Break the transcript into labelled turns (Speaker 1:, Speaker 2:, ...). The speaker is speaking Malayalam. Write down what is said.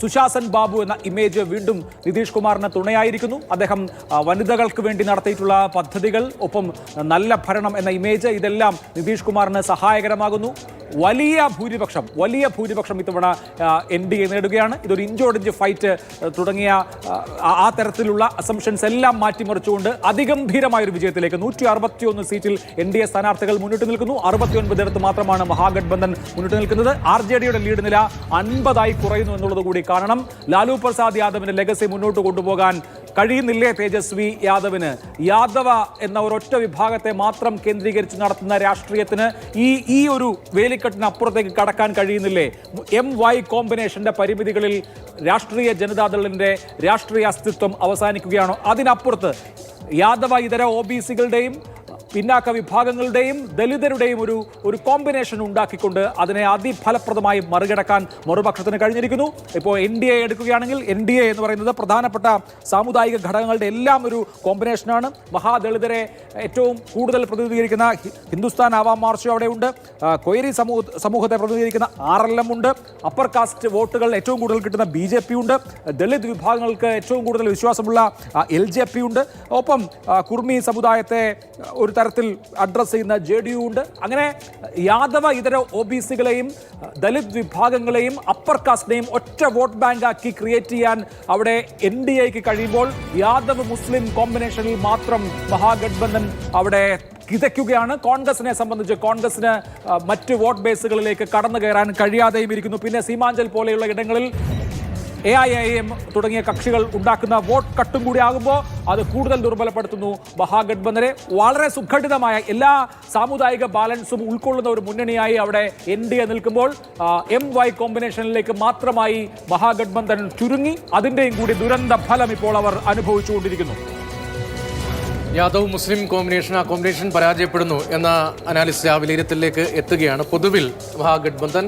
Speaker 1: സുശാസൻ ബാബു എന്ന ഇമേജ് വീണ്ടും നിതീഷ് കുമാറിന് തുണയായിരിക്കുന്നു. അദ്ദേഹം വനിതകൾക്ക് വേണ്ടി നടത്തിയിട്ടുള്ള പദ്ധതികൾ ഒപ്പം നല്ല ഭരണം എന്ന ഇമേജ് ഇതെല്ലാം നിതീഷ് കുമാറിന് സഹായകരമാകുന്നു. വലിയ ഭൂരിപക്ഷം വലിയ ഭൂരിപക്ഷം ഇത്തവണ എൻ ഡി എ നേടുകയാണ്. ഇതൊരു ഇഞ്ചോടിഞ്ച് ഫൈറ്റ് തുടങ്ങിയ ആ, തരത്തിലുള്ള അസംഷൻസ് എല്ലാം മാറ്റിമറിച്ചുകൊണ്ട് അതിഗംഭീരമായ ഒരു വിജയത്തിലേക്ക് നൂറ്റി അറുപത്തിയൊന്ന് സീറ്റിൽ എൻ ഡി എ സ്ഥാനാർത്ഥികൾ മുന്നിട്ട് നിൽക്കുന്നു. അറുപത്തിയൊൻപതിടത്ത് മാത്രമാണ് മഹാഗഡ്ബന്ധൻ മുന്നിട്ട് നിൽക്കുന്നത്. ആർ ജെ ഡിയുടെ ലീഡ് നില അൻപതായി കുറയുന്നു എന്നുള്ളത് കൂടി കാണണം. ലാലു പ്രസാദ് യാദവിന്റെ ലെഗസി മുന്നോട്ട് കൊണ്ടുപോകാൻ കഴിയുന്നില്ലേ തേജസ്വി യാദവിന്? യാദവ എന്ന ഒരൊറ്റ വിഭാഗത്തെ മാത്രം കേന്ദ്രീകരിച്ച് നടത്തുന്ന രാഷ്ട്രീയത്തിന് ഈ ഈ ഒരു വേലിക്കെട്ടിന് അപ്പുറത്തേക്ക് കടക്കാൻ കഴിയുന്നില്ലേ? എം വൈ കോമ്പിനേഷന്റെ പരിമിതികളിൽ രാഷ്ട്രീയ ജനതാദളിന്റെ രാഷ്ട്രീയ അസ്തിത്വം അവസാനിക്കുകയാണോ? അതിനപ്പുറത്ത് യാദവ ഇതര ഒ ബി സികളുടെയും പിന്നാക്ക വിഭാഗങ്ങളുടെയും ദലിതരുടെയും ഒരു ഒരു കോമ്പിനേഷൻ ഉണ്ടാക്കിക്കൊണ്ട് അതിനെ അതിഫലപ്രദമായി മറികടക്കാൻ മറുപക്ഷത്തിന് കഴിഞ്ഞിരിക്കുന്നു. ഇപ്പോൾ എൻ ഡി എ എടുക്കുകയാണെങ്കിൽ എൻ ഡി എ എന്ന് പറയുന്നത് പ്രധാനപ്പെട്ട സാമുദായിക ഘടകങ്ങളുടെ എല്ലാം ഒരു കോമ്പിനേഷനാണ് മഹാദളിതരെ ഏറ്റവും കൂടുതൽ പ്രതിനിധീകരിക്കുന്ന ഹിന്ദുസ്ഥാൻ ആവാം മാർച്ചും അവിടെയുണ്ട്. കൊയരി സമൂഹ സമൂഹത്തെ പ്രതിനിധീകരിക്കുന്ന ആർ എൽ എം ഉണ്ട്. അപ്പർ കാസ്റ്റ് വോട്ടുകൾ ഏറ്റവും കൂടുതൽ കിട്ടുന്ന ബി ജെ പി ഉണ്ട്. ദളിത് വിഭാഗങ്ങൾക്ക് ഏറ്റവും കൂടുതൽ വിശ്വാസമുള്ള എൽ ജെ പി ഉണ്ട്. ഒപ്പം കുർമി സമുദായത്തെ ഒരു ഒരു തരത്തിൽ അഡ്രസ്സ് ചെയ്യുന്ന ജെ ഡി യു ഉണ്ട്. അങ്ങനെ യാദവ ഇതര ഒ ബി സികളെയും ദലിത് വിഭാഗങ്ങളെയും അപ്പർ കാസ്റ്റിനെയും ഒറ്റ വോട്ട് ബാങ്ക് ആക്കി ക്രിയേറ്റ് ചെയ്യാൻ അവിടെ എൻ ഡി എക്ക് കഴിയുമ്പോൾ യാദവ് മുസ്ലിം കോമ്പിനേഷനിൽ മാത്രം മഹാഗഡ്ബന്ധൻ അവിടെ കിതയ്ക്കുകയാണ്. കോൺഗ്രസിനെ സംബന്ധിച്ച് കോൺഗ്രസിന് മറ്റ് വോട്ട് ബേസുകളിലേക്ക് കടന്നു കയറാൻ കഴിയാതെയും ഇരിക്കുന്നു. പിന്നെ സീമാഞ്ചൽ പോലെയുള്ള ഇടങ്ങളിൽ എ ഐ ഐ എം തുടങ്ങിയ കക്ഷികൾ ഉണ്ടാക്കുന്ന വോട്ട് കട്ടും കൂടി ആകുമ്പോൾ അത് കൂടുതൽ ദുർബലപ്പെടുത്തുന്നു. മഹാഗഡ്ബന്ധനെ വളരെ സുഘടിതമായ എല്ലാ സാമുദായിക ബാലൻസും ഉൾക്കൊള്ളുന്ന ഒരു മുന്നണിയായി അവിടെ എൻ ഡി എ നിൽക്കുമ്പോൾ എം വൈ കോമ്പിനേഷനിലേക്ക് മാത്രമായി മഹാഗഡ്ബന്ധൻ ചുരുങ്ങി. അതിന്റെയും കൂടി ദുരന്ത ഫലം ഇപ്പോൾ അവർ അനുഭവിച്ചുകൊണ്ടിരിക്കുന്നു.
Speaker 2: യാദവ് മുസ്ലിം കോമ്പിനേഷൻ ആ കോമ്പിനേഷൻ പരാജയപ്പെടുന്നു എന്ന അനാലിസ്റ്റ് ആ വിലയിരുത്തലിലേക്ക് എത്തുകയാണ്. പൊതുവിൽ മഹാഗഡ്ബന്ധൻ